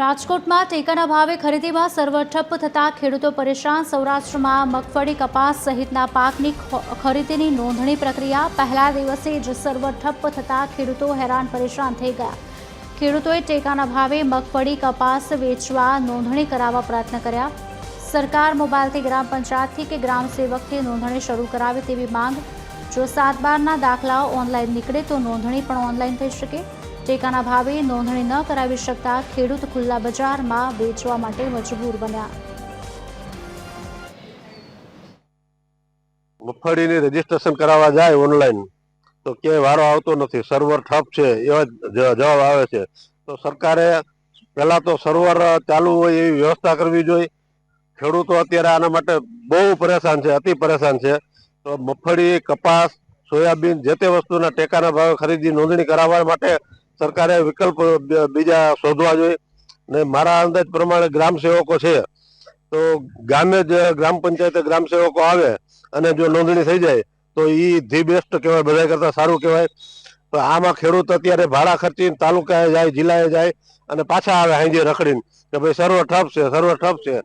રાજકોટમાં ટેકાના ભાવે ખરીદીમાં સર્વર ઠપ્પ થતા ખેડૂતો પરેશાન. સૌરાષ્ટ્રમાં મગફળી, કપાસ સહિતના પાકની ખરીદીની નોંધણી પ્રક્રિયા પહેલા દિવસે જ સર્વર ઠપ્પ થતા ખેડૂતો હેરાન પરેશાન થઈ ગયા. ખેડૂતોએ ટેકાના ભાવે મગફળી, કપાસ વેચવા નોંધણી કરાવવા પ્રયત્ન કર્યા. સરકાર મોબાઈલથી ગ્રામ પંચાયતથી કે ગ્રામ સેવકથી નોંધણી શરૂ કરાવે તેવી માંગ. જો સાત બારના દાખલાઓ ઓનલાઈન નીકળે તો નોંધણી પણ ઓનલાઈન થઈ શકે. ટેકાના ભાવે નોંધણી ન કરાવી શકતા ખેડૂત ખુલ્લા બજારમાં વેચવા માટે મજબૂર બન્યા. મગફળીની રજીસ્ટ્રેશન કરાવવા જાય ઓનલાઈન, તો ક્યાંય વારો આવતો નથી, સર્વર ઠપ છે, એવા જવાબ આવે છે. તો સરકારે પહેલાં તો સર્વર ચાલુ હોય એવી વ્યવસ્થા કરવી જોઈએ. ખેડૂતો અત્યારે આના માટે બહુ પરેશાન છે, અતિ પરેશાન છે. તો મગફળી, કપાસ, સોયાબીન જે તે વસ્તુના ટેકાના ભાવે ખરીદી, નોંધણી કરાવવા માટે સરકારે વિકલ્પ બીજા શોધવા જોઈએ. ને મારા અંદાજ પ્રમાણે ગ્રામ સેવકો છે. તો ગામે જ ગ્રામ પંચાયતે ગ્રામ સેવકો આવે અને જો નોંધણી થઈ જાય, તો એ ધી બેસ્ટ કહેવાય, બધા કરતાં સારું કહેવાય. તો આમાં ખેડૂત અત્યારે ભાડા ખર્ચીને તાલુકાએ જાય, જિલ્લાએ જાય અને પાછા આવે હાંજે રખડીને. કે ભાઈ સર્વ ઠપ છે, સર્વ ઠપ છે.